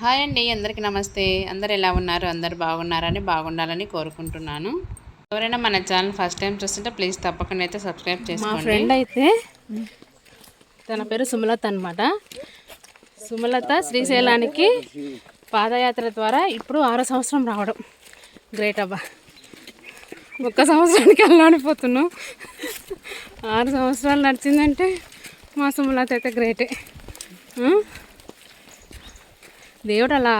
Hi అండి అందరికీ నమస్తే. అందరు ఎలా ఉన్నారు? అందరు బాగున్నారని బాగుండాలని కోరుకుంటున్నాను. ఎవరైనా మన ఛానల్ ఫస్ట్ టైం చూస్తుంటే ప్లీజ్ తప్పకుండా అయితే సబ్స్క్రైబ్ మా చేసుకోండి. ఫ్రెండ్ అయితే తన పేరు సుమలత అనమాట సుమలత శ్రీశైలానికి పాదయాత్ర ద్వారా ఇప్పుడు ఆరో సంవత్సరం రావడం. గ్రేట్ అబ్బా. ఒక్క సంవత్సరానికి అల్లాడిపోతున్నాం ఆరు సంవత్సరాలు నడిచిందంటే మా సుమలత అయితే గ్రేటే? దేవుడు అలా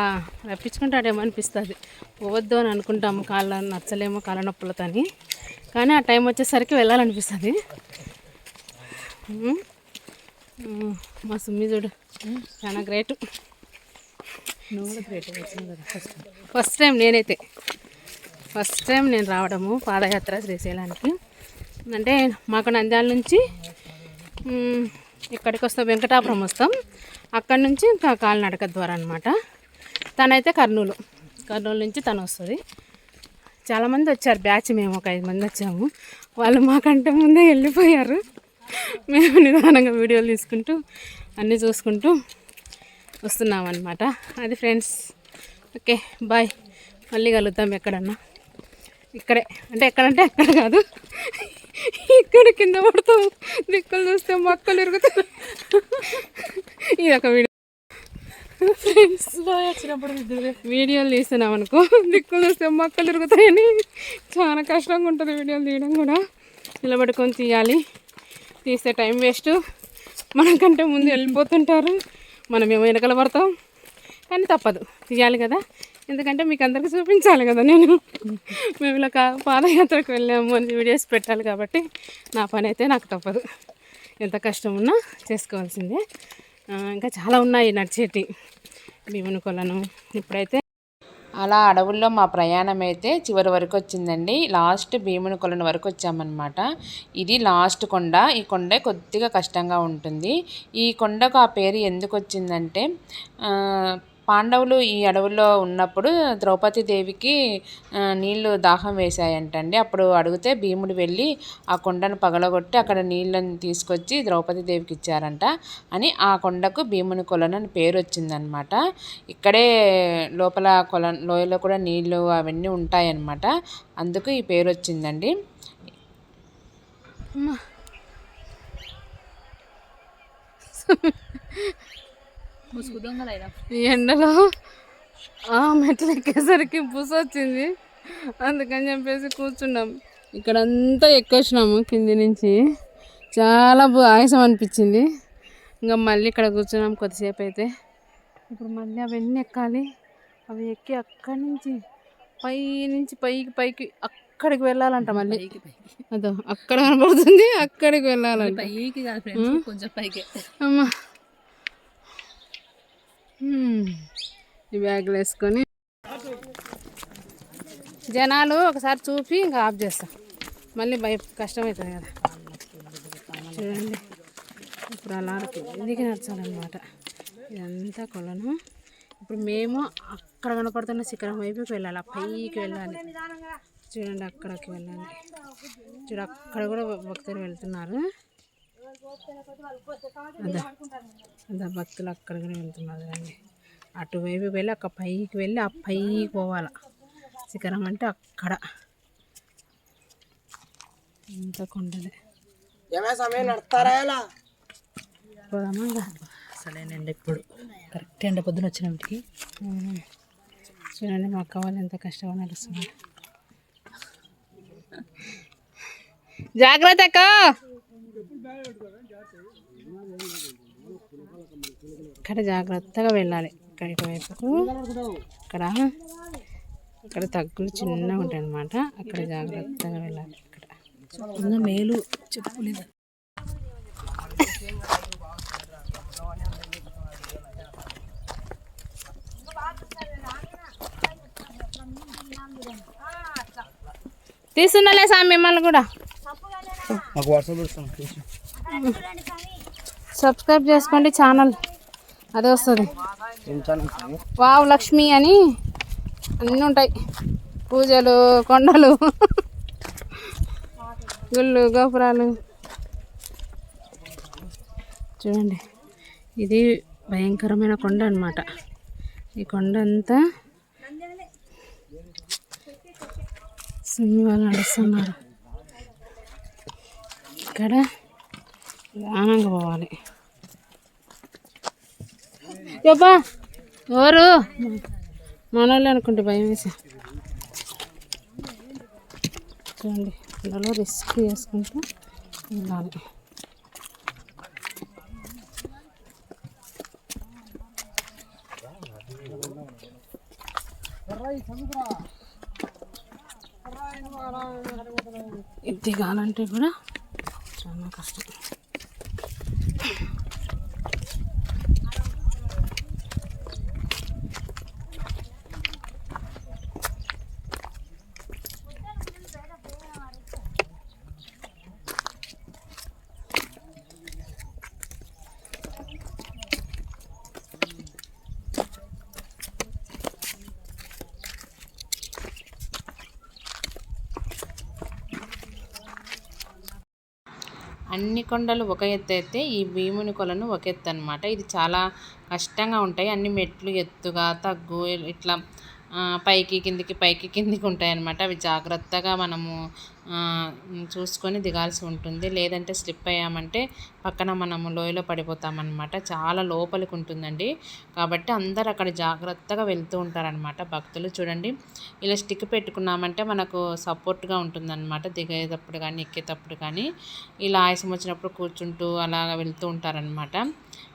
రప్పించుకుంటాడేమో అనిపిస్తుంది. పోవద్దు అని అనుకుంటాము కాళ్ళ నచ్చలేమో కాళ్ళ నొప్పులతో అని కానీ ఆ టైం వచ్చేసరికి వెళ్ళాలనిపిస్తుంది. మా సుమ్మి చూడు చాలా గ్రేట్. First time. నేనైతే. ఫస్ట్ టైం నేను రావడము పాదయాత్ర శ్రీశైలానికి అంటే మాకు నంద్యాల నుంచి ఇక్కడికి వస్తాం వెంకటాపురం వస్తాం. అక్కడి నుంచి ఇంకా కాలినడక ద్వారా అనమాట తనైతే కర్నూలు. కర్నూలు నుంచి తను వస్తుంది. చాలామంది వచ్చారు బ్యాచ్ మేము ఒక ఐదు మంది వచ్చాము. వాళ్ళు మాకంటే ముందే వెళ్ళిపోయారు. మేము నిదానంగా వీడియోలు తీసుకుంటూ అన్నీ చూసుకుంటూ వస్తున్నాం అనమాట అది ఫ్రెండ్స్ ఓకే బాయ్. మళ్ళీ కలుద్దాం ఎక్కడన్నా. ఇక్కడే. అంటే ఎక్కడంటే ఎక్కడ కాదు. ఇక్కడ కింద పడతాం దిక్కులు చూస్తే మొక్కలు ఇరుగుతాయి ఇది ఒక వీడియో వీడియోలు తీస్తున్నాం అనుకో. దిక్కులు చూస్తే మొక్కలు ఇరుగుతాయని చాలా కష్టంగా ఉంటుంది వీడియోలు తీయడం కూడా. నిలబడుకొని తీయాలి. తీస్తే టైం వేస్ట్. మనకంటే ముందు వెళ్ళిపోతుంటారు. మనం ఏమో వెనకల పడతాం. కానీ తప్పదు. తీయాలి కదా. ఎందుకంటే మీకు అందరికీ చూపించాలి కదా నేను. మేము ఇలా కా- పాదయాత్రకు వెళ్ళాము అని వీడియోస్ పెట్టాలి కాబట్టి నా పని అయితే నాకు తప్పదు. ఎంత కష్టం ఉన్నా చేసుకోవాల్సిందే. ఇంకా చాలా ఉన్నాయి నడిచేటి. భీముని కొలను ఇప్పుడైతే అలా అడవుల్లో మా ప్రయాణం అయితే చివరి వరకు వచ్చిందండి. లాస్ట్ భీముని కొలను వరకు వచ్చామన్నమాట. ఇది లాస్ట్ కొండ. ఈ కొండ కొద్దిగా కష్టంగా ఉంటుంది. ఈ కొండకు ఆ పేరు ఎందుకు వచ్చిందంటే పాండవులు ఈ అడవుల్లో ఉన్నప్పుడు ద్రౌపది దేవికి నీళ్ళు దాహం వేశాయంటండి. అప్పుడు అడిగితే భీముడు వెళ్ళి ఆ కొండను పగలగొట్టి అక్కడ నీళ్ళని తీసుకొచ్చి ద్రౌపది దేవికి ఇచ్చారంట అని ఆ కొండకు భీముని కొలను అని పేరు వచ్చిందనమాట. ఇక్కడే లోపల కొల లోయలో కూడా నీళ్ళు అవన్నీ ఉంటాయన్నమాట అందుకు ఈ పేరు వచ్చిందండి. ఈ ఎండలో ఆ మెట్లు ఎక్కేసరికి బుస వచ్చింది. అందుకని చెప్పేసి కూర్చున్నాం. ఇక్కడ అంతా ఎక్కొచ్చినాము కింది నుంచి. చాలా ఆయాసం అనిపించింది. ఇంకా మళ్ళీ ఇక్కడ కూర్చున్నాం కొద్దిసేపు అయితే. ఇప్పుడు మళ్ళీ అవన్నీ ఎక్కాలి. అవి ఎక్కి అక్కడి నుంచి పై నుంచి పైకి పైకి అక్కడికి వెళ్ళాలంట మళ్ళీ. అదో అక్కడ కనబడుతుంది అక్కడికి వెళ్ళాలంట. పైకి కొంచెం పైకి. అమ్మా. ఈ బ్యాగులు వేసుకొని జనాలు ఒకసారి చూపి ఇంకా ఆఫ్ చేస్తాం. మళ్ళీ భయ కష్టమవుతుంది కదా. చూడండి. ఇప్పుడు అలా కిందికి నడచాలన్నమాట. ఇదంతా కొలను. ఇప్పుడు మేము అక్కడ కనపడుతున్న శిఖరం వైపుకి వెళ్ళాలి. ఆ పైకి వెళ్ళాలి. చూడండి అక్కడికి వెళ్ళాలి. చూడు అక్కడ కూడా భక్తులు వెళ్తున్నారు. అదా. అదా భక్తులు అక్కడ కూడా వెళ్తున్నారు అండి అటువైపు వెళ్ళి అక్కడ పైకి వెళ్ళి ఆ పైకి పోవాలి. శిఖరం అంటే అక్కడ. ఇంత కొండలే. పోదామా? అసలేనండి ఇప్పుడు కరెక్ట్ ఎండ పొద్దున వచ్చినప్పటికి. చూడండి మా అక్క వాళ్ళు ఎంత కష్టపడి నడుస్తున్నారు. జాగ్రత్త అక్క! ఇక్కడ జాగ్రత్తగా వెళ్ళాలి. ఇక్కడికి వైపుకు. ఇక్కడ ఇక్కడ తగ్గులు చిన్నగా ఉంటాయి అన్నమాట అక్కడ జాగ్రత్తగా వెళ్ళాలి ఇక్కడ. ఇంకా మేలు చెప్పులేదు. తీస్తున్నాలే సామి మిమ్మల్ని కూడా. వాట్సాప్ సబ్స్క్రైబ్ చేసుకోండి ఛానల్. అదే వస్తుంది. వావ్ లక్ష్మి అని అన్నీ ఉంటాయి. పూజలు కొండలు గుళ్ళు గోపురాలు. చూడండి. ఇది భయంకరమైన కొండ అన్నమాట. ఈ కొండ అంతా వాళ్ళు నడుస్తున్నారు. ఇక్కడ నిదానంగా పోవాలి. చెప్పా ఎవరు? మనోళ్ళు అనుకుంటే భయం వేసి. చూడండి అందులో రిస్క్ చేసుకుంటూ వెళ్ళాలి ఇది దిగాలంటే కూడా చాలా కష్టం అన్ని కొండలు ఒక ఎత్తు అయితే ఈ భీముని కొలను ఒక ఎత్తు అనమాట ఇది చాలా కష్టంగా ఉంటాయి. అన్ని మెట్లు ఎత్తుగా తగ్గు ఇట్లా పైకి కిందికి పైకి కిందికి ఉంటాయన్నమాట. అవి జాగ్రత్తగా మనము చూసుకొని దిగాల్సి ఉంటుంది. లేదంటే స్లిప్ అయ్యామంటే పక్కన మనము లోయలో పడిపోతామన్నమాట. చాలా లోపలికి ఉంటుందండి. కాబట్టి అందరు అక్కడ జాగ్రత్తగా వెళ్తూ ఉంటారనమాట భక్తులు. చూడండి ఇలా స్టిక్ పెట్టుకున్నామంటే మనకు సపోర్ట్గా ఉంటుందన్నమాట. దిగేటప్పుడు కానీ ఎక్కేటప్పుడు కానీ. ఇలా ఆయాసం వచ్చినప్పుడు కూర్చుంటూ అలాగ వెళ్తూ ఉంటారనమాట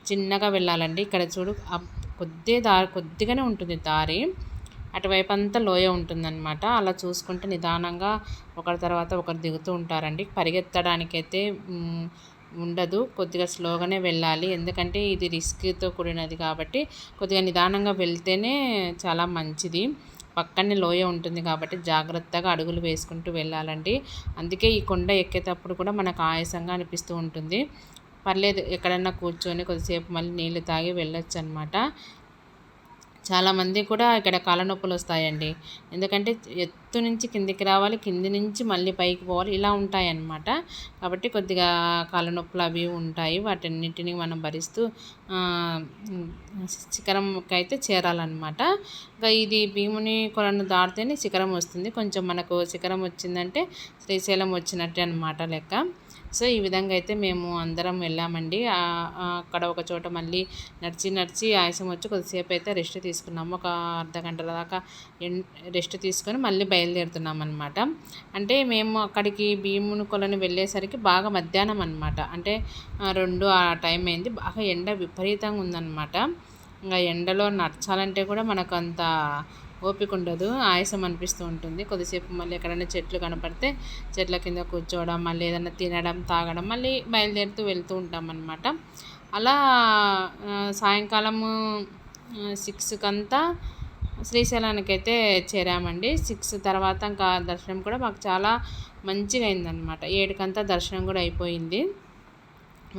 చిన్నగా వెళ్ళాలండి. ఇక్కడ చూడు కొద్ది దారి కొద్దిగానే ఉంటుంది దారి. అటువైపు అంతా లోయ ఉంటుందన్నమాట. అలా చూసుకుంటే నిదానంగా ఒకరి తర్వాత ఒకరు దిగుతూ ఉంటారండి. పరిగెత్తడానికైతే ఉండదు. కొద్దిగా స్లోగానే వెళ్ళాలి. ఎందుకంటే ఇది రిస్క్తో కూడినది కాబట్టి కొద్దిగా నిదానంగా వెళ్తేనే చాలా మంచిది. పక్కనే లోయ ఉంటుంది కాబట్టి జాగ్రత్తగా అడుగులు వేసుకుంటూ వెళ్ళాలండి. అందుకే ఈ కొండ ఎక్కేటప్పుడు కూడా మనకు ఆయాసంగా అనిపిస్తూ ఉంటుంది. పర్లేదు ఎక్కడన్నా కూర్చొని కొద్దిసేపు మళ్ళీ నీళ్ళు తాగి వెళ్ళొచ్చు అనమాట చాలామంది కూడా ఇక్కడ కాళ్ళ నొప్పులు వస్తాయండి. ఎందుకంటే ఎత్తు నుంచి కిందికి రావాలి కింది నుంచి మళ్ళీ పైకి పోవాలి ఇలా ఉంటాయన్నమాట. కాబట్టి కొద్దిగా కాళ్ళ నొప్పులు అవి ఉంటాయి. వాటన్నిటిని మనం భరిస్తూ శిఖరంకి అయితే చేరాలన్నమాట. ఇంకా ఇది భీముని కొలను దాటితేనే శిఖరం వస్తుంది. కొంచెం మనకు శిఖరం వచ్చిందంటే శ్రీశైలం వచ్చినట్టే అనమాట లెక్క. సో ఈ విధంగా అయితే మేము అందరం వెళ్ళామండి. అక్కడ ఒక చోట మళ్ళీ నడిచి నడిచి ఆయాసం వచ్చి కొద్దిసేపు అయితే రెస్ట్ తీసుకున్నాము. ఒక అర్ధ గంట దాకా రెస్ట్ తీసుకొని మళ్ళీ బయలుదేరుతున్నాం అనమాట అంటే మేము అక్కడికి భీముని కొలను వెళ్ళేసరికి బాగా మధ్యాహ్నం అనమాట అంటే రెండు ఆ టైం అయింది. బాగా ఎండ విపరీతంగా ఉందన్నమాట. ఇంకా ఎండలో నడచాలంటే కూడా మనకు అంత ఓపిక ఉండదు ఆయాసం అనిపిస్తూ ఉంటుంది. కొద్దిసేపు మళ్ళీ ఎక్కడైనా చెట్లు కనపడితే చెట్ల కింద కూర్చోవడం మళ్ళీ ఏదైనా తినడం తాగడం మళ్ళీ బయలుదేరుతూ వెళ్తూ ఉంటాం అన్నమాట అలా సాయంకాలము సిక్స్కి అంతా శ్రీశైలానికి అయితే చేరామండి. సిక్స్ తర్వాత ఇంకా దర్శనం కూడా మాకు చాలా మంచిగా అయిందనమాట ఏడుకంతా దర్శనం కూడా అయిపోయింది.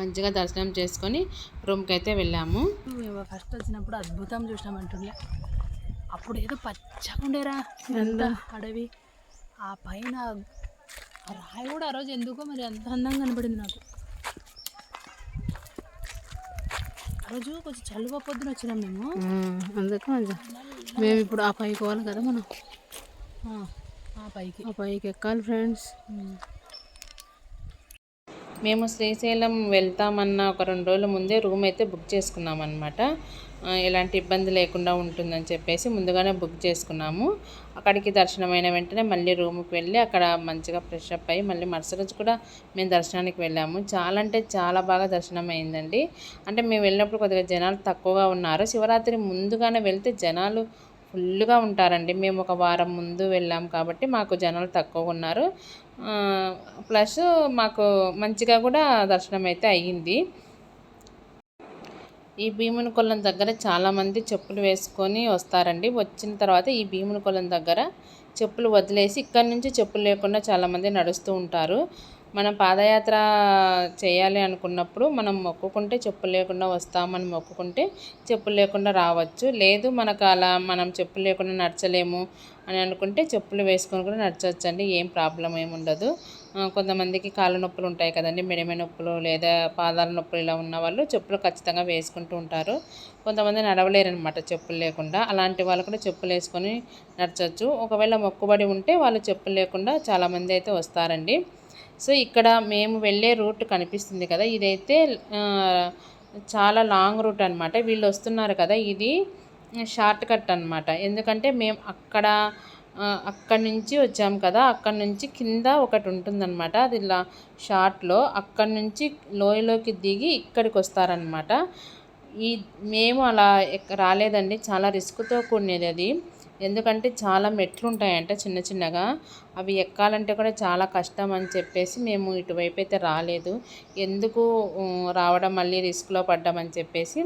మంచిగా దర్శనం చేసుకొని రూమ్కి అయితే వెళ్ళాము. మేము ఫస్ట్ వచ్చినప్పుడు అద్భుతం చూసినామంటుండే. అప్పుడు ఏదో పచ్చగా ఉండేరా ఎంత అడవి. ఆ పైన రాయి కూడా ఆ రోజు ఎందుకో మరి అంత అందంగా కనపడింది నాకు. ఆ రోజు కొంచెం చలువ పొద్దున వచ్చినాం మేము. అందుకు మేము ఇప్పుడు ఆ పైకి పోవాలి కదా మనం. ఆ, పైకి. ఆ పైకి ఎక్కాలి ఫ్రెండ్స్. మేము శ్రీశైలం వెళ్తామన్న ఒక రెండు రోజుల ముందే రూమ్ అయితే బుక్ చేసుకున్నాం అనమాట ఎలాంటి ఇబ్బంది లేకుండా ఉంటుందని చెప్పేసి ముందుగానే బుక్ చేసుకున్నాము. అక్కడికి దర్శనమైన వెంటనే మళ్ళీ రూమ్కి వెళ్ళి అక్కడ మంచిగా ఫ్రెష్ అప్ అయ్యి మళ్ళీ మరుసటి రోజు కూడా మేము దర్శనానికి వెళ్ళాము. చాలా అంటే చాలా బాగా దర్శనం అయిందండి. అంటే మేము వెళ్ళినప్పుడు కొద్దిగా జనాలు తక్కువగా ఉన్నారు. శివరాత్రి ముందుగానే వెళ్తే జనాలు ఫుల్గా ఉంటారండి. మేము ఒక వారం ముందు వెళ్ళాం కాబట్టి మాకు జనాలు తక్కువగా ఉన్నారు. ప్లస్ మాకు మంచిగా కూడా దర్శనం అయితే అయ్యింది. ఈ భీముని కొలం దగ్గర చాలామంది చెప్పులు వేసుకొని వస్తారండి. వచ్చిన తర్వాత ఈ భీముని కొలం దగ్గర చెప్పులు వదిలేసి ఇక్కడి నుంచి చెప్పులు లేకుండా చాలామంది నడుస్తూ ఉంటారు. మనం పాదయాత్ర చేయాలి అనుకున్నప్పుడు మనం మొక్కుకుంటే చెప్పులు లేకుండా వస్తామని మొక్కుకుంటే చెప్పులు లేకుండా రావచ్చు. లేదు మనకు అలా మనం చెప్పులు లేకుండా నడచలేము అని అనుకుంటే చెప్పులు వేసుకొని కూడా నడచవచ్చు అండి ఏం ప్రాబ్లం ఏమి ఉండదు. కొంతమందికి కాళ్ళ నొప్పులు ఉంటాయి కదండి మెడమ నొప్పులు లేదా పాదాల నొప్పులు ఇలా ఉన్న వాళ్ళు చెప్పులు ఖచ్చితంగా వేసుకుంటూ ఉంటారు. కొంతమంది నడవలేరు అనమాట చెప్పులు లేకుండా అలాంటి వాళ్ళు కూడా చెప్పులు వేసుకొని నడచవచ్చు ఒకవేళ మొక్కుబడి ఉంటే వాళ్ళు చెప్పులు లేకుండా చాలామంది అయితే వస్తారండి. సో ఇక్కడ మేము వెళ్ళే రూట్ కనిపిస్తుంది కదా ఇదైతే చాలా లాంగ్ రూట్ అనమాట వీళ్ళు వస్తున్నారు కదా ఇది షార్ట్ కట్ అనమాట ఎందుకంటే మేము అక్కడ అక్కడి నుంచి వచ్చాము కదా అక్కడి నుంచి కింద ఒకటి ఉంటుందన్నమాట అది ఇలా షార్ట్లో. అక్కడి నుంచి లోయలోకి దిగి ఇక్కడికి వస్తారనమాట ఈ మేము అలా రాలేదండి చాలా రిస్క్తో కూడినది అది. ఎందుకంటే చాలా మెట్లు ఉంటాయంట చిన్న చిన్నగా. అవి ఎక్కాలంటే కూడా చాలా కష్టం అని చెప్పేసి మేము ఇటువైపు అయితే రాలేదు. ఎందుకు రావడం మళ్ళీ రిస్క్లో పడ్డామని చెప్పేసి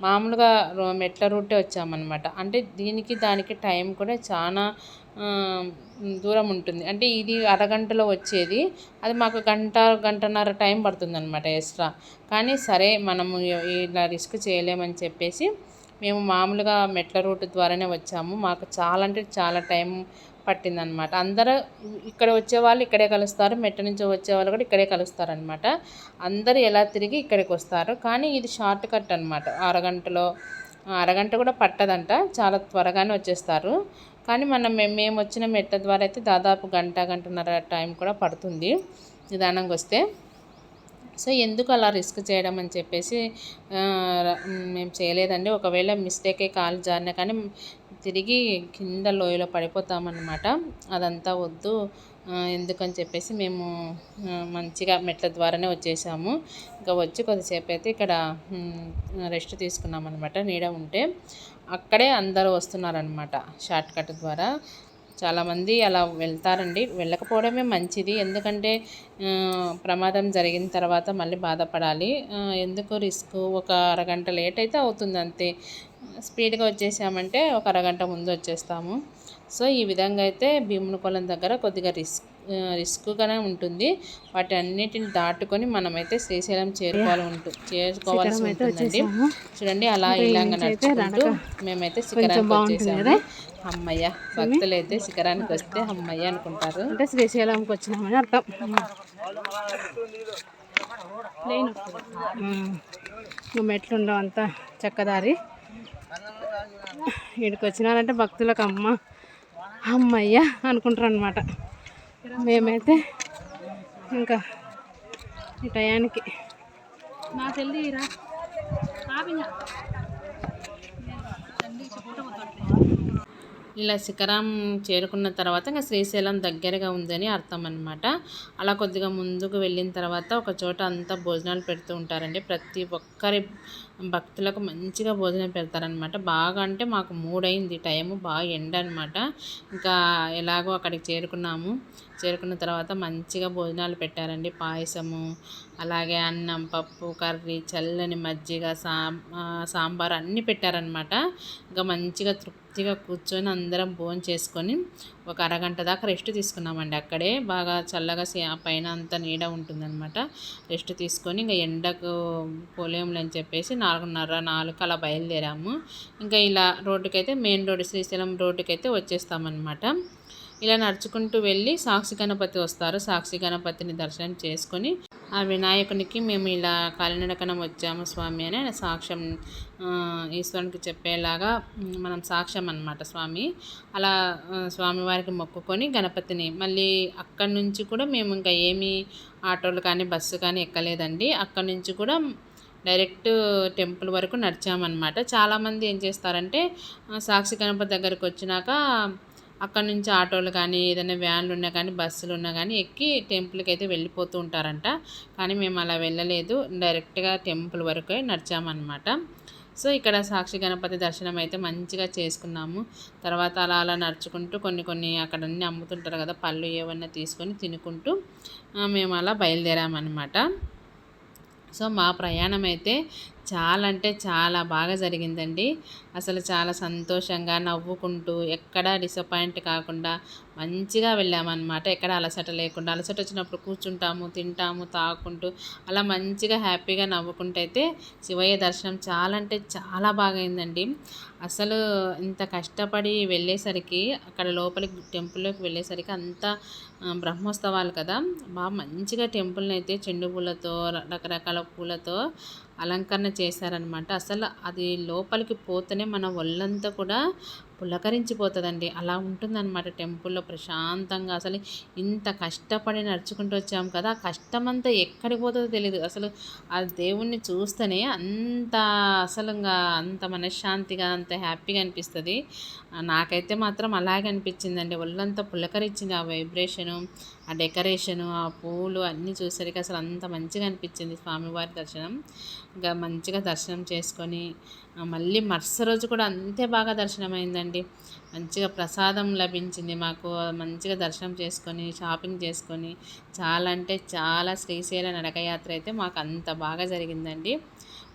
మామూలుగా రో- మెట్ల రూటే వచ్చామన్నమాట. అంటే దీనికి దానికి టైం కూడా చాలా దూరం ఉంటుంది. అంటే ఇది అరగంటలో వచ్చేది. అది మాకు గంట గంటన్నర టైం పడుతుంది అనమాట ఎక్స్ట్రా. కానీ సరే మనము ఇలా రిస్క్ చేయలేమని చెప్పేసి మేము మామూలుగా మెట్ల రూట్ ద్వారానే వచ్చాము. మాకు చాలా అంటే చాలా టైం పట్టిందనమాట. అందరూ ఇక్కడ వచ్చే వాళ్ళు ఇక్కడే కలుస్తారు. మెట్ట నుంచి వచ్చే వాళ్ళు కూడా ఇక్కడే కలుస్తారనమాట. అందరూ ఎలా తిరిగి ఇక్కడికి వస్తారు? కానీ ఇది షార్ట్ కట్ అనమాట. అరగంటలో అరగంట కూడా పట్టదంట. చాలా త్వరగానే వచ్చేస్తారు. కానీ మనం మేము వచ్చిన మెట్ల ద్వారా అయితే దాదాపు గంట గంటన్నర టైం కూడా పడుతుంది. నిదానంగా వస్తే. సో ఎందుకు అలా రిస్క్ చేయడం అని చెప్పేసి మేము చేయలేదండి. ఒకవేళ మిస్టేకే కాలు జారిన కానీ తిరిగి కింద లోయలో పడిపోతామన్నమాట. అదంతా వద్దు ఎందుకని చెప్పేసి మేము మంచిగా మెట్ల ద్వారానే వచ్చేసాము. ఇంకా వచ్చి కొద్దిసేపు అయితే ఇక్కడ రెస్ట్ తీసుకున్నాం అనమాట నీడ ఉంటే. అక్కడే అందరూ వస్తున్నారనమాట షార్ట్ కట్ ద్వారా. చాలామంది అలా వెళ్తారండి. వెళ్ళకపోవడమే మంచిది. ఎందుకంటే ప్రమాదం జరిగిన తర్వాత మళ్ళీ బాధపడాలి. ఎందుకు రిస్క్? ఒక అరగంట లేట్ అయితే అవుతుంది అంతే. స్పీడ్గా వచ్చేసామంటే ఒక అరగంట ముందు వచ్చేస్తాము. సో ఈ విధంగా అయితే భీముని కొలం దగ్గర కొద్దిగా రిస్క్ రిస్క్గానే ఉంటుంది. వాటి అన్నిటిని దాటుకొని మనమైతే శ్రీశైలం చేరుకోవాలి ఉంటు చేరుకోవాల్సి ఉంటుందండి. చూడండి అలా ఇలాగ నడుచుకుంటూ మేమైతే శిఖరానికి వచ్చేసాము? అమ్మయ్య భక్తులు అయితే శిఖరానికి వస్తే అమ్మయ్య అనుకుంటారు. అంటే శ్రీశైలంకి వచ్చినామని అర్థం. Plain um. ఇంకా మెట్లు ఉండవు అంతా చక్కదారి. ఇక్కడికి వచ్చినారంటే భక్తులకు అమ్మ అమ్మయ్య అనుకుంటారు అనమాట మేమైతే ఇంకా ఈ టయానికి. నా చెల్లి ఇలా శిఖరం చేరుకున్న తర్వాత ఇంకా శ్రీశైలం దగ్గరగా ఉందని అర్థం అనమాట అలా కొద్దిగా ముందుకు వెళ్ళిన తర్వాత ఒక చోట అంతా భోజనాలు పెడుతూ ఉంటారండి. ప్రతి ఒక్కరి భక్తులకు మంచిగా భోజనం పెడతారనమాట. బాగా అంటే మాకు మూడైంది టైము బాగా ఎండ అనమాట ఇంకా ఎలాగో అక్కడికి చేరుకున్నాము. చేరుకున్న తర్వాత మంచిగా భోజనాలు పెట్టారండి. పాయసము అలాగే అన్నం పప్పు కర్రీ చల్లని మజ్జిగ సాం సాంబార్ అన్నీ పెట్టారనమాట. ఇంకా మంచిగా తృప్తిగా కూర్చొని అందరం భోజనం చేసుకొని ఒక అరగంట దాకా రెస్ట్ తీసుకున్నామండి అక్కడే. బాగా చల్లగా సే- పైన అంతా నీడ ఉంటుందన్నమాట. రెస్ట్ తీసుకొని ఇంకా ఎండకు పోలేములు అని చెప్పేసి నాలుగున్నర నాలుగు అలా బయలుదేరాము. ఇంకా ఇలా రోడ్డుకైతే మెయిన్ రోడ్డు శ్రీశైలం రోడ్డుకైతే వచ్చేస్తామన్నమాట. ఇలా నడుచుకుంటూ వెళ్ళి సాక్షి గణపతి వస్తారు. సాక్షి గణపతిని దర్శనం చేసుకొని ఆ వినాయకునికి మేము ఇలా కాలినడకనం వచ్చాము స్వామి అని ఆయన సాక్ష్యం ఈశ్వరునికి చెప్పేలాగా మనం సాక్ష్యం అన్నమాట స్వామి. అలా స్వామివారికి మొక్కుకొని గణపతిని మళ్ళీ అక్కడి నుంచి కూడా మేము ఇంకా ఏమి ఆటోలు కానీ బస్సు కానీ ఎక్కలేదండి. అక్కడి నుంచి కూడా డైరెక్ట్ టెంపుల్ వరకు నడిచామన్నమాట. చాలామంది ఏం చేస్తారంటే సాక్షి గణపతి దగ్గరికి వచ్చినాక అక్కడ నుంచి ఆటోలు కానీ ఏదైనా వ్యాన్లు ఉన్నా కానీ బస్సులు ఉన్నా కానీ ఎక్కి టెంపుల్కి అయితే వెళ్ళిపోతూ ఉంటారంట. కానీ మేము అలా వెళ్ళలేదు. డైరెక్ట్గా టెంపుల్ వరకే నడిచామన్నమాట. సో ఇక్కడ సాక్షి గణపతి దర్శనం అయితే మంచిగా చేసుకున్నాము. తర్వాత అలా అలా నడుచుకుంటూ కొన్ని కొన్ని అక్కడ అన్నీ అమ్ముతుంటారు కదా పళ్ళు ఏమన్నా తీసుకొని తినుకుంటూ మేము అలా బయలుదేరామన్నమాట. సో మా ప్రయాణం అయితే చాలా అంటే చాలా బాగా జరిగిందండి. అసలు చాలా సంతోషంగా నవ్వుకుంటూ ఎక్కడా డిసప్పాయింట్ కాకుండా మంచిగా వెళ్ళామన్నమాట. ఎక్కడ అలసట లేకుండా అలసట వచ్చినప్పుడు కూర్చుంటాము తింటాము తాగుకుంటూ అలా మంచిగా హ్యాపీగా నవ్వుకుంటూ అయితే శివయ్య దర్శనం చాలా అంటే చాలా బాగా అయిందండి అసలు ఇంత కష్టపడి వెళ్ళేసరికి అక్కడ లోపలికి టెంపుల్లోకి వెళ్ళేసరికి అంతా బ్రహ్మోత్సవాలు కదా. బాగా మంచిగా టెంపుల్ని అయితే చెండు పూలతో రకరకాల పూలతో అలంకరణ చేశారనమాట అసలు అది లోపలికి పోతేనే మన ఒళ్ళంతా కూడా పులకరించిపోతుందండి. అలా ఉంటుందన్నమాట టెంపుల్లో ప్రశాంతంగా. అసలు ఇంత కష్టపడి నడుచుకుంటూ వచ్చాము కదా ఆ కష్టమంతా ఎక్కడికి పోతుందో తెలియదు అసలు ఆ దేవుణ్ణి చూస్తేనే అంత అసలు ఇంకా అంత మనశ్శాంతిగా అంత హ్యాపీగా అనిపిస్తుంది. నాకైతే మాత్రం అలాగే అనిపించిందండి. ఒళ్ళంతా పులకరించింది ఆ వైబ్రేషను. ఆ డెకరేషను ఆ పూలు అన్నీ చూసరికి అసలు అంత మంచిగా అనిపించింది స్వామివారి దర్శనం. ఇంకా మంచిగా దర్శనం చేసుకొని మళ్ళీ మరుసటి రోజు కూడా అంతే బాగా దర్శనం అయిందండి మంచిగా ప్రసాదం లభించింది మాకు. మంచిగా దర్శనం చేసుకొని షాపింగ్ చేసుకొని చాలా అంటే చాలా శ్రీశైల నడకయాత్ర అయితే మాకు అంత బాగా జరిగిందండి.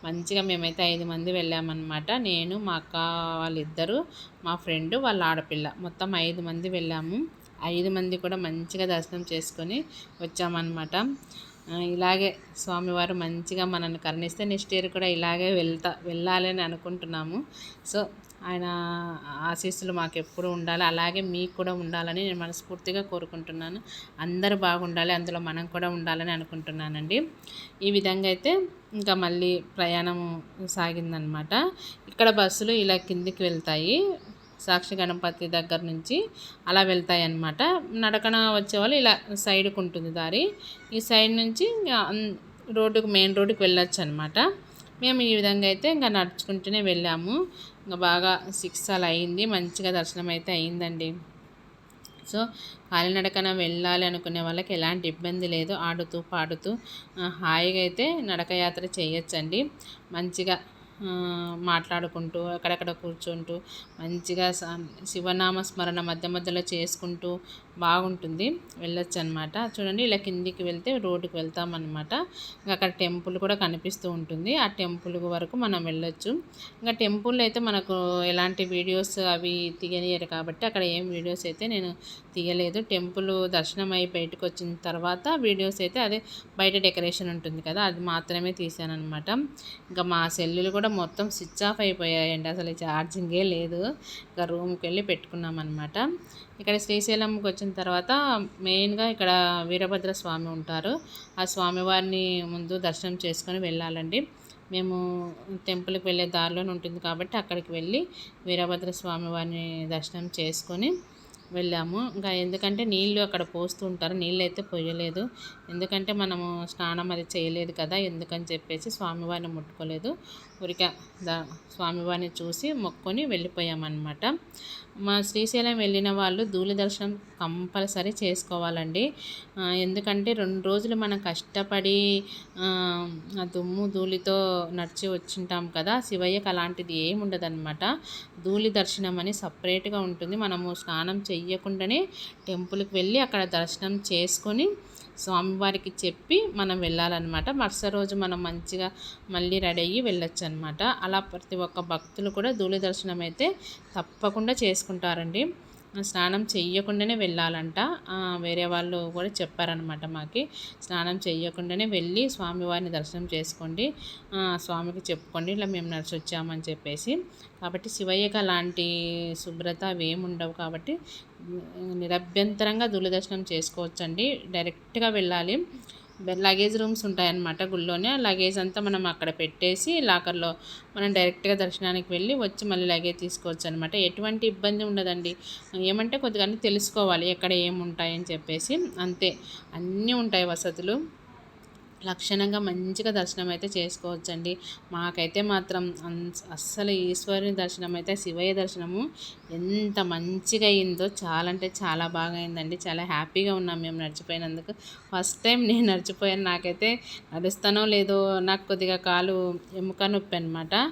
మంచిగా మేమైతే ఐదు మంది వెళ్ళామన్నమాట. నేను మా అక్క వాళ్ళిద్దరు మా ఫ్రెండ్ వాళ్ళ ఆడపిల్ల. మొత్తం ఐదు మంది వెళ్ళాము. ఐదు మంది కూడా మంచిగా దర్శనం చేసుకొని వచ్చామన్నమాట. ఇలాగే స్వామివారు మంచిగా మనల్ని కరుణిస్తే నెక్స్ట్ ఇయర్ కూడా ఇలాగే వెళ్తా వెళ్ళాలని అనుకుంటున్నాము. సో ఆయన ఆశీస్సులు మాకు ఎప్పుడు ఉండాలి అలాగే మీకు కూడా ఉండాలని నేను మనస్ఫూర్తిగా కోరుకుంటున్నాను. అందరూ బాగుండాలి అందులో మనం కూడా ఉండాలని అనుకుంటున్నానండి. ఈ విధంగా అయితే ఇంకా మళ్ళీ ప్రయాణం సాగిందనమాట ఇక్కడ బస్సులు ఇలా కిందికి వెళ్తాయి. సాక్షి గణపతి దగ్గర నుంచి అలా వెళ్తాయి అన్నమాట నడకన వచ్చేవాళ్ళు ఇలా సైడ్కి ఉంటుంది దారి. ఈ సైడ్ నుంచి రోడ్డుకు మెయిన్ రోడ్డుకి వెళ్ళొచ్చు అనమాట మేము ఈ విధంగా అయితే ఇంకా నడుచుకుంటూనే వెళ్ళాము. ఇంకా బాగా సిక్స్ అలా అయింది. మంచిగా దర్శనం అయితే అయిందండి. సో కాలినడకన వెళ్ళాలి అనుకునే వాళ్ళకి ఎలాంటి ఇబ్బంది లేదు. ఆడుతూ పాడుతూ హాయిగా అయితే నడకయాత్ర చేయొచ్చండి. మంచిగా మాట్లాడుకుంటూ అక్కడక్కడ కూర్చుంటూ మంచిగా శివనామ స్మరణ మధ్య మధ్యలో చేసుకుంటూ బాగుంటుంది. వెళ్ళొచ్చు అనమాట చూడండి ఇలా కిందికి వెళ్తే రోడ్డుకి వెళ్తామన్నమాట ఇంకా అక్కడ టెంపుల్ కూడా కనిపిస్తూ ఉంటుంది. ఆ టెంపుల్ వరకు మనం వెళ్ళొచ్చు. ఇంకా టెంపుల్ అయితే మనకు ఎలాంటి వీడియోస్ అవి తీయలేరు కాబట్టి అక్కడ ఏం వీడియోస్ అయితే నేను తీయలేదు. టెంపుల్ దర్శనం అయి బయటకు వచ్చిన తర్వాత వీడియోస్ అయితే అదే బయట డెకరేషన్ ఉంటుంది కదా అది మాత్రమే తీసాను అనమాట ఇంకా మా సెల్లులు కూడా మొత్తం స్విచ్ ఆఫ్ అయిపోయాయండి. అసలు ఛార్జింగే లేదు. ఇంకా రూమ్కి వెళ్ళి పెట్టుకున్నాం అనమాట ఇక్కడ శ్రీశైలంకి వచ్చిన తర్వాత మెయిన్గా ఇక్కడ వీరభద్ర స్వామి ఉంటారు. ఆ స్వామివారిని ముందు దర్శనం చేసుకొని వెళ్ళాలండి. మేము టెంపుల్కి వెళ్ళే దారిలోనే ఉంటుంది కాబట్టి అక్కడికి వెళ్ళి వీరభద్ర స్వామివారిని దర్శనం చేసుకొని వెళ్ళాము. ఇంకా ఎందుకంటే నీళ్ళు అక్కడ పోస్తూ ఉంటారు. నీళ్ళు అయితే పోయలేదు. ఎందుకంటే మనము స్నానం అది చేయలేదు కదా ఎందుకని చెప్పేసి స్వామివారిని ముట్టుకోలేదు. ఊరిక దా స్వామివారిని చూసి మొక్కొని వెళ్ళిపోయామన్నమాట. మా శ్రీశైలం వెళ్ళిన వాళ్ళు ధూళి దర్శనం కంపల్సరీ చేసుకోవాలండి. ఎందుకంటే రెండు రోజులు మనం కష్టపడి ఆ, దుమ్ము ధూళితో నడిచి వచ్చింటాం కదా శివయ్యకు అలాంటిది ఏమి ఉండదన్నమాట ధూళి దర్శనం అని సపరేట్గా ఉంటుంది. మనము స్నానం చేయ చెయ్యకుండానే టెంపుల్కి వెళ్ళి అక్కడ దర్శనం చేసుకొని స్వామివారికి చెప్పి మనం వెళ్ళాలన్నమాట. మరుసటి రోజు మనం మంచిగా మళ్ళీ రెడీ అయ్యి వెళ్ళొచ్చు అనమాట అలా ప్రతి ఒక్క భక్తులు కూడా ధూళి దర్శనం అయితే తప్పకుండా చేసుకుంటారండి. స్నానం చెయ్యకుండానే వెళ్ళాలంట. వేరే వాళ్ళు కూడా చెప్పారనమాట మాకి. స్నానం చెయ్యకుండానే వెళ్ళి స్వామివారిని దర్శనం చేసుకోండి. స్వామికి చెప్పుకోండి ఇలా మేము నడిచి వచ్చామని చెప్పేసి. కాబట్టి శివయ్యక లాంటి శుభ్రత అవి ఏమి ఉండవు కాబట్టి నిరభ్యంతరంగా దూరదర్శనం చేసుకోవచ్చండి. డైరెక్ట్గా వెళ్ళాలి. లగేజ్ రూమ్స్ ఉంటాయన్నమాట గుళ్ళోనే. ఆ లగేజ్ అంతా మనం అక్కడ పెట్టేసి లాకర్లో మనం డైరెక్ట్గా దర్శనానికి వెళ్ళి వచ్చి మళ్ళీ లగేజ్ తీసుకోవచ్చు అనమాట ఎటువంటి ఇబ్బంది ఉండదండి. ఏమంటే కొద్దిగా తెలుసుకోవాలి ఎక్కడ ఏముంటాయని చెప్పేసి. అంతే. అన్నీ ఉంటాయి వసతులు. లక్షణంగా మంచిగా దర్శనం అయితే చేసుకోవచ్చండి. మాకైతే మాత్రం అన్- అస్సలు ఈశ్వరుని దర్శనం అయితే శివయ్య దర్శనము ఎంత మంచిగా అయిందో చాలా అంటే చాలా బాగా అయిందండి చాలా హ్యాపీగా ఉన్నాం మేము నడిచిపోయినందుకు. ఫస్ట్ టైం నేను నడిచిపోయాను. నాకైతే నడుస్తానో లేదో నాకు కొద్దిగా కాలు ఎముక నొప్పి అనమాట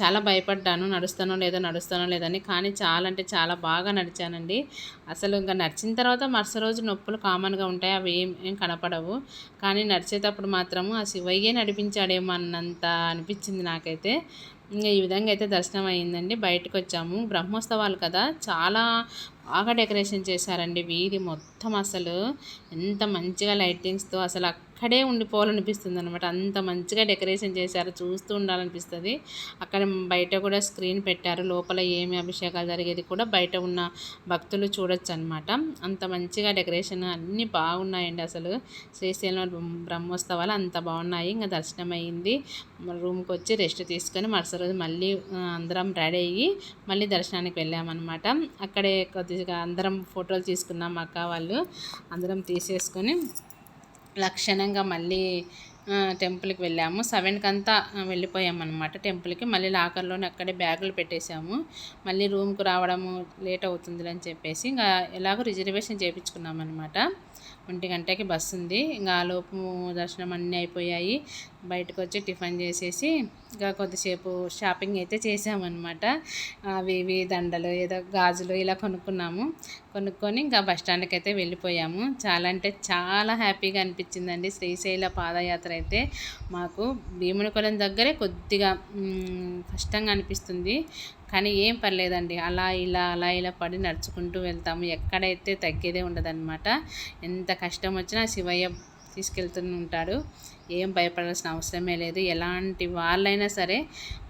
చాలా భయపడ్డాను నడుస్తానో లేదో నడుస్తానో లేదని. కానీ చాలా అంటే చాలా బాగా నడిచానండి. అసలు ఇంకా నడిచిన తర్వాత మరుసటి రోజు నొప్పులు కామన్గా ఉంటాయి. అవి ఏం ఏం కనపడవు. కానీ నడిచేటప్పుడు మాత్రము ఆ శివయ్యే నడిపించాడేమో అన్నంత అనిపించింది నాకైతే. ఇంకా ఈ విధంగా అయితే దర్శనం అయ్యిందండి బయటకు వచ్చాము బ్రహ్మోత్సవాలు కదా. చాలా బాగా డెకరేషన్ చేశారండి వీధి మొత్తం అసలు. ఎంత మంచిగా లైటింగ్స్తో అసలు అక్కడే ఉండిపోవాలనిపిస్తుంది అనమాట అంత మంచిగా డెకరేషన్ చేశారు చూస్తూ ఉండాలనిపిస్తుంది. అక్కడ బయట కూడా స్క్రీన్ పెట్టారు. లోపల ఏమి అభిషేకాలు జరిగేది కూడా బయట ఉన్న భక్తులు చూడొచ్చు అనమాట అంత మంచిగా డెకరేషన్ అన్నీ బాగున్నాయండి అసలు. శ్రీశైలం బ్రహ్మోత్సవాలు అంత బాగున్నాయి. ఇంకా దర్శనం అయ్యింది రూమ్కి వచ్చి రెస్ట్ తీసుకొని మరుసటి రోజు మళ్ళీ అందరం రెడీ అయ్యి మళ్ళీ దర్శనానికి వెళ్ళామన్నమాట. అక్కడే కొద్దిగా అందరం ఫోటోలు తీసుకున్నాం అక్క వాళ్ళు. అందరం తీసేసుకొని లక్షణంగా మళ్ళీ టెంపుల్కి వెళ్ళాము. సెవెన్కి అంతా వెళ్ళిపోయాము అనమాట టెంపుల్కి. మళ్ళీ లాకర్లోనే అక్కడే బ్యాగులు పెట్టేశాము. మళ్ళీ రూమ్కి రావడము లేట్ అవుతుంది అని చెప్పేసి ఇంకా ఎలాగో రిజర్వేషన్ చేయించుకున్నాం అనమాట ఒంటి గంటకి బస్సు ఉంది. ఇంకా ఆలోపు లోపు దర్శనం అన్నీ అయిపోయాయి. బయటకు వచ్చి టిఫిన్ చేసేసి ఇంకా కొద్దిసేపు షాపింగ్ అయితే చేసామన్నమాట అవి ఇవి దండలు ఏదో గాజులు ఇలా కొనుక్కున్నాము. కొనుక్కొని ఇంకా బస్ స్టాండ్కి అయితే వెళ్ళిపోయాము. చాలా అంటే చాలా హ్యాపీగా అనిపించిందండి. శ్రీశైల పాదయాత్ర అయితే మాకు భీమునికొలం దగ్గరే కొద్దిగా కష్టంగా అనిపిస్తుంది. కానీ ఏం పర్లేదండి. అలా ఇలా అలా ఇలా పడి నడుచుకుంటూ వెళ్తాము. ఎక్కడైతే తగ్గేదే ఉండదన్నమాట. ఎంత కష్టం వచ్చినా శివయ్య తీసుకెళ్తూ ఉంటాడు. ఏం భయపడాల్సిన అవసరమే లేదు. ఎలాంటి వాళ్ళైనా సరే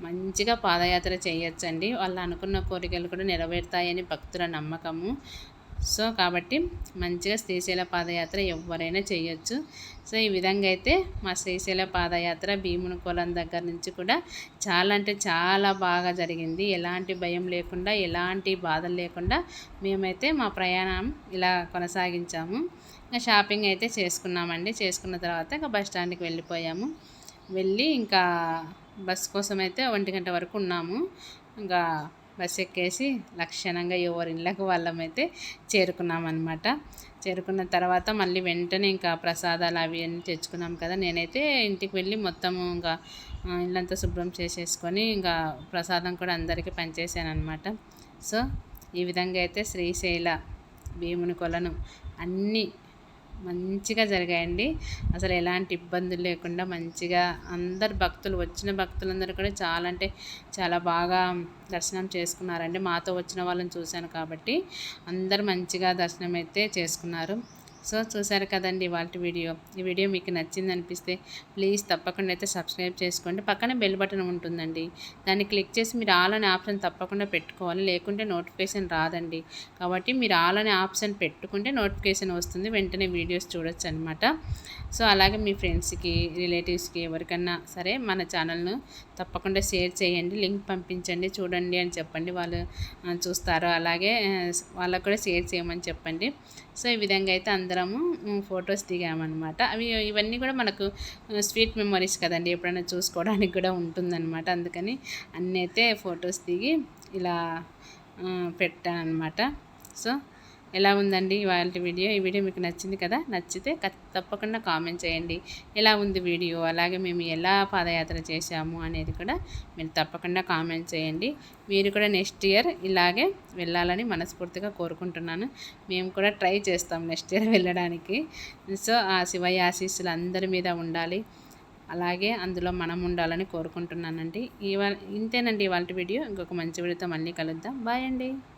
మంచిగా పాదయాత్ర చేయొచ్చండి. వాళ్ళు అనుకున్న కోరికలు కూడా నెరవేరుతాయని భక్తుల నమ్మకము. సో కాబట్టి మంచిగా శ్రీశైల పాదయాత్ర ఎవరైనా చేయొచ్చు. సో ఈ విధంగా అయితే మా శ్రీశైల పాదయాత్ర భీముని కొలం దగ్గర నుంచి కూడా చాలా అంటే చాలా బాగా జరిగింది. ఎలాంటి భయం లేకుండా ఎలాంటి బాధలు లేకుండా మేమైతే మా ప్రయాణం ఇలా కొనసాగించాము. ఇంకా షాపింగ్ అయితే చేసుకున్నామండి. చేసుకున్న తర్వాత ఇంకా బస్ స్టాండ్కి వెళ్ళిపోయాము. వెళ్ళి ఇంకా బస్ కోసం అయితే ఒంటి గంట వరకు ఉన్నాము. ఇంకా బస్ ఎక్కేసి లక్షణంగా ఎవరి ఇళ్ళకు వాళ్ళమైతే చేరుకున్నామన్నమాట. చేరుకున్న తర్వాత మళ్ళీ వెంటనే ఇంకా ప్రసాదాలు అవి అన్నీ తెచ్చుకున్నాం కదా. నేనైతే ఇంటికి వెళ్ళి మొత్తము ఇంకా ఇళ్ళంతా ఇల్లంతా శుభ్రం చేసేసుకొని ఇంకా ప్రసాదం కూడా అందరికీ పంచేసాను అనమాట సో ఈ విధంగా అయితే శ్రీశైల భీముని కొలను అన్నీ మంచిగా జరిగాయండి. అసలు ఎలాంటి ఇబ్బందులు లేకుండా మంచిగా అందరు భక్తులు వచ్చిన భక్తులందరూ కూడా చాలా అంటే చాలా బాగా దర్శనం చేసుకున్నారండి. మాతో వచ్చిన వాళ్ళని చూశాను కాబట్టి అందరు మంచిగా దర్శనం అయితే చేసుకున్నారు. సో చూసారు కదండి వాళ్ళ వీడియో. ఈ వీడియో మీకు నచ్చింది అనిపిస్తే ప్లీజ్ తప్పకుండా అయితే సబ్స్క్రైబ్ చేసుకోండి. పక్కన బెల్ బటన్ ఉంటుందండి. దాన్ని క్లిక్ చేసి మీరు ఆల్ అనే ఆప్షన్ తప్పకుండా పెట్టుకోవాలి. లేకుంటే నోటిఫికేషన్ రాదండి. కాబట్టి మీరు ఆల్ అనే ఆప్షన్ పెట్టుకుంటే నోటిఫికేషన్ వస్తుంది. వెంటనే వీడియోస్ చూడొచ్చు అనమాట సో అలాగే మీ ఫ్రెండ్స్కి రిలేటివ్స్కి ఎవరికన్నా సరే మన ఛానల్ను తప్పకుండా షేర్ చేయండి. లింక్ పంపించండి. చూడండి అని చెప్పండి వాళ్ళు చూస్తారు. అలాగే వాళ్ళకు కూడా షేర్ చేయమని చెప్పండి. సో ఈ విధంగా అయితే అందరము ఫొటోస్ దిగామన్నమాట. అవి ఇవన్నీ కూడా మనకు స్వీట్ మెమరీస్ కదండి. ఎప్పుడైనా చూసుకోవడానికి కూడా ఉంటుందన్నమాట. అందుకని అన్నీ అయితే ఫొటోస్ దిగి ఇలా పెట్టాను అనమాట సో ఎలా ఉందండి ఇవాళ వీడియో? ఈ వీడియో మీకు నచ్చింది కదా? నచ్చితే తప్పకుండా కామెంట్ చేయండి. ఎలా ఉంది వీడియో? అలాగే మేము ఎలా పాదయాత్ర చేశాము అనేది కూడా మీరు తప్పకుండా కామెంట్ చేయండి. మీరు కూడా నెక్స్ట్ ఇయర్ ఇలాగే వెళ్ళాలని మనస్ఫూర్తిగా కోరుకుంటున్నాను. మేము కూడా ట్రై చేస్తాం నెక్స్ట్ ఇయర్ వెళ్ళడానికి. సో ఆ శివయ్య ఆశీస్సులు అందరి మీద ఉండాలి. అలాగే అందులో మనం ఉండాలని కోరుకుంటున్నానండి. ఇవాళ ఇంతేనండి ఇవాళ వీడియో. ఇంకొక మంచి వీడియోతో మళ్ళీ కలుద్దాం. బాయ్ అండి.